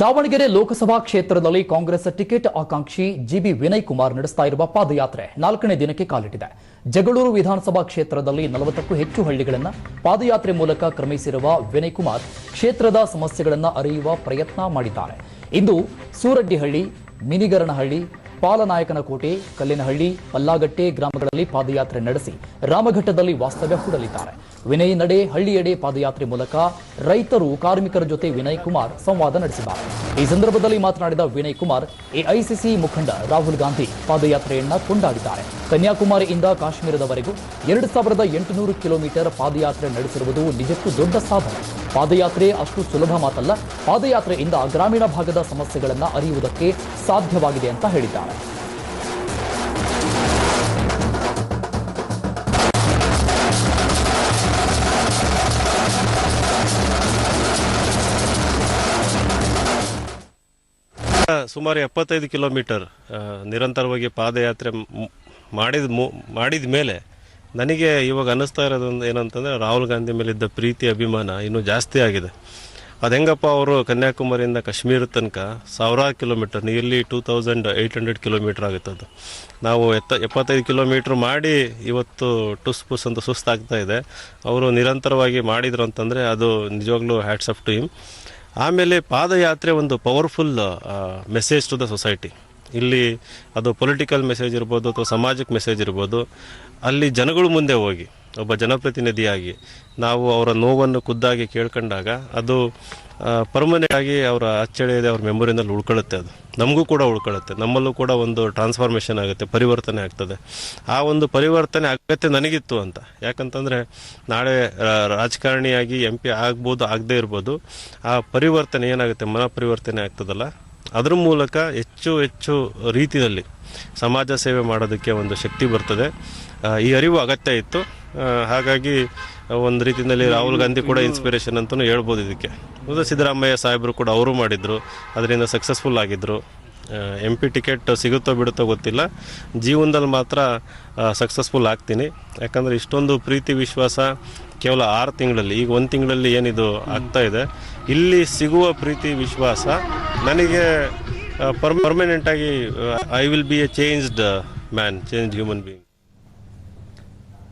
ದಾವಣಗೆರೆ ಲೋಕಸಭಾ ಕ್ಷೇತ್ರದಲ್ಲಿ ಕಾಂಗ್ರೆಸ್ ಟಿಕೆಟ್ ಆಕಾಂಕ್ಷಿ ಜಿಬಿ ವಿನಯ್ ಕುಮಾರ್ ನಡೆಸ್ತಾ ಇರುವ ಪಾದಯಾತ್ರೆ ನಾಲ್ಕನೇ ದಿನಕ್ಕೆ ಕಾಲಿಟ್ಟಿದೆ. ಜಗಳೂರು ವಿಧಾನಸಭಾ ಕ್ಷೇತ್ರದಲ್ಲಿ ನಲವತ್ತಕ್ಕೂ ಹೆಚ್ಚು ಹಳ್ಳಿಗಳನ್ನು ಪಾದಯಾತ್ರೆ ಮೂಲಕ ಕ್ರಮಿಸಿರುವ ವಿನಯ್ ಕುಮಾರ್ ಕ್ಷೇತ್ರದ ಸಮಸ್ಯೆಗಳನ್ನು ಅರಿಯುವ ಪ್ರಯತ್ನ ಮಾಡಿದ್ದಾರೆ. ಇಂದು ಸೂರಡ್ಡಿಹಳ್ಳಿ ಮಿನಿಗರನಹಳ್ಳಿ ಪಾಲನಾಯಕನಕೋಟೆ ಕಲ್ಲಿನಹಳ್ಳಿ, ಪಲ್ಲಾಗಟ್ಟೆ ಗ್ರಾಮಗಳಲ್ಲಿ ಪಾದಯಾತ್ರೆ ನಡೆಸಿ ರಾಮಘಟ್ಟದಲ್ಲಿ ವಾಸ್ತವ್ಯ ಹೂಡಲಿದ್ದಾರೆ. ವಿನಯ್ ನಡೆ ಹಳ್ಳಿಯಡೆ ಪಾದಯಾತ್ರೆ ಮೂಲಕ ರೈತರು, ಕಾರ್ಮಿಕರ ಜೊತೆ ವಿನಯ್ ಕುಮಾರ್ ಸಂವಾದ ನಡೆಸಿದ್ದಾರೆ. ಈ ಸಂದರ್ಭದಲ್ಲಿ ಮಾತನಾಡಿದ ವಿನಯ್ ಕುಮಾರ್, ಎಐಸಿಸಿ ಮುಖಂಡ ರಾಹುಲ್ ಗಾಂಧಿ ಪಾದಯಾತ್ರೆಯನ್ನ ಕೊಂಡಾಡಿದ್ದಾರೆ. ಕನ್ಯಾಕುಮಾರಿಯಿಂದ ಕಾಶ್ಮೀರದವರೆಗೂ ಎರಡು ಸಾವಿರದ ಎಂಟುನೂರು ಕಿಲೋಮೀಟರ್ ಪಾದಯಾತ್ರೆ ನಡೆಸಿರುವುದು ನಿಜಕ್ಕೂ ದೊಡ್ಡ ಸಾಧನೆ. ಪಾದಯಾತ್ರೆ ಅಷ್ಟು ಸುಲಭ ಮಾತಲ್ಲ. ಪಾದಯಾತ್ರೆಯಿಂದ ಗ್ರಾಮೀಣ ಭಾಗದ ಸಮಸ್ಯೆಗಳನ್ನು ಅರಿಯುವುದಕ್ಕೆ ಸಾಧ್ಯವಾಗಿದೆ ಅಂತ ಹೇಳಿದ್ದಾರೆ. ಸುಮಾರು ಎಪ್ಪತ್ತೈದು ಕಿಲೋಮೀಟರ್ ನಿರಂತರವಾಗಿ ಪಾದಯಾತ್ರೆ ಮಾಡಿದ ಮಾಡಿದ ಮೇಲೆ ನನಗೆ ಇವಾಗ ಅನ್ನಿಸ್ತಾ ಇರೋದು ಏನಂತಂದರೆ ರಾಹುಲ್ ಗಾಂಧಿ ಮೇಲಿದ್ದ ಪ್ರೀತಿ ಅಭಿಮಾನ ಇನ್ನೂ ಜಾಸ್ತಿ ಆಗಿದೆ. ಅದು ಹೆಂಗಪ್ಪ ಅವರು ಕನ್ಯಾಕುಮಾರಿಯಿಂದ ಕಾಶ್ಮೀರ ತನಕ ಸಾವಿರಾರು kilometre nearly two thousand eight hundred kilometre ಆಗುತ್ತೆ ಅದು. ನಾವು ಎತ್ತ, ಎಪ್ಪತ್ತೈದು ಕಿಲೋಮೀಟ್ರ್ ಮಾಡಿ ಇವತ್ತು ಟುಸ್ ಪುಸ್ ಅಂತ ಸುಸ್ತಾಗ್ತಾ ಇದೆ. ಅವರು ನಿರಂತರವಾಗಿ ಮಾಡಿದ್ರು ಅಂತಂದರೆ ಅದು ನಿಜವಾಗ್ಲೂ ಹ್ಯಾಟ್ಸ್ ಆಫ್ ಟು ಹಿಮ್ ಆಮೇಲೆ ಪಾದಯಾತ್ರೆ ಒಂದು powerful message to the society ಇಲ್ಲಿ ಅದು ಪೊಲಿಟಿಕಲ್ ಮೆಸೇಜ್ ಇರ್ಬೋದು ಅಥವಾ ಸಮಾಜಕ್ಕೆ ಮೆಸೇಜ್ ಇರ್ಬೋದು. ಅಲ್ಲಿ ಜನಗಳು ಮುಂದೆ ಹೋಗಿ, ಒಬ್ಬ ಜನಪ್ರತಿನಿಧಿಯಾಗಿ ನಾವು ಅವರ ನೋವನ್ನು ಖುದ್ದಾಗಿ ಕೇಳ್ಕೊಂಡಾಗ ಅದು ಪರ್ಮನೆಂಟ್ ಆಗಿ ಅವರ ಅಚ್ಚಳಿಯದೆ ಅವ್ರ ಮೆಮೊರಿನಲ್ಲಿ ಉಳ್ಕೊಳ್ಳುತ್ತೆ ಅದು. ನಮಗೂ ಕೂಡ ಉಳ್ಕೊಳ್ಳುತ್ತೆ. ನಮ್ಮಲ್ಲೂ ಕೂಡ ಒಂದು ಟ್ರಾನ್ಸ್ಫಾರ್ಮೇಷನ್ ಆಗುತ್ತೆ, ಪರಿವರ್ತನೆ ಆಗ್ತದೆ. ಆ ಒಂದು ಪರಿವರ್ತನೆ ಅಗತ್ಯ ನನಗಿತ್ತು ಅಂತ. ಯಾಕಂತಂದರೆ ನಾಳೆ ರಾಜಕಾರಣಿಯಾಗಿ ಎಂ ಪಿ ಆಗ್ಬೋದು, ಆಗದೇ ಇರ್ಬೋದು. ಆ ಪರಿವರ್ತನೆ ಏನಾಗುತ್ತೆ? ಮನ ಪರಿವರ್ತನೆ ಆಗ್ತದಲ್ಲ. ಅದ್ರ ಮೂಲಕ ಹೆಚ್ಚು ಹೆಚ್ಚು ರೀತಿಯಲ್ಲಿ ಸಮಾಜ ಸೇವೆ ಮಾಡೋದಕ್ಕೆ ಒಂದು ಶಕ್ತಿ ಬರ್ತದೆ. ಈ ಅರಿವು ಅಗತ್ಯ ಇತ್ತು. ಹಾಗಾಗಿ ಒಂದು ರೀತಿಯಲ್ಲಿ ರಾಹುಲ್ ಗಾಂಧಿ ಕೂಡ ಇನ್ಸ್ಪಿರೇಷನ್ ಅಂತಲೂ ಹೇಳ್ಬೋದು ಇದಕ್ಕೆ. ಸಿದ್ದರಾಮಯ್ಯ ಸಾಹೇಬರು ಕೂಡ ಅವರು ಮಾಡಿದ್ರು. ಅದರಿಂದ ಸಕ್ಸಸ್ಫುಲ್ ಆಗಿದ್ರು. ಎಂ ಪಿ ಟಿಕೆಟ್ ಸಿಗುತ್ತೋ ಬಿಡುತ್ತೋ ಗೊತ್ತಿಲ್ಲ. ಜೀವನದಲ್ಲಿ ಮಾತ್ರ ಸಕ್ಸಸ್ಫುಲ್ ಆಗ್ತೀನಿ. ಯಾಕಂದರೆ ಇಷ್ಟೊಂದು ಪ್ರೀತಿ ವಿಶ್ವಾಸ ಕೇವಲ ಆರು ತಿಂಗಳಲ್ಲಿ, ಈಗ ಒಂದು ತಿಂಗಳಲ್ಲಿ ಏನಿದು ಆಗ್ತಾ ಇದೆ. ಇಲ್ಲಿ ಸಿಗುವ ಪ್ರೀತಿ, ವಿಶ್ವಾಸ ನನಗೆ ಪರ್ಮನೆಂಟ್ ಆಗಿ I will be a changed man change human being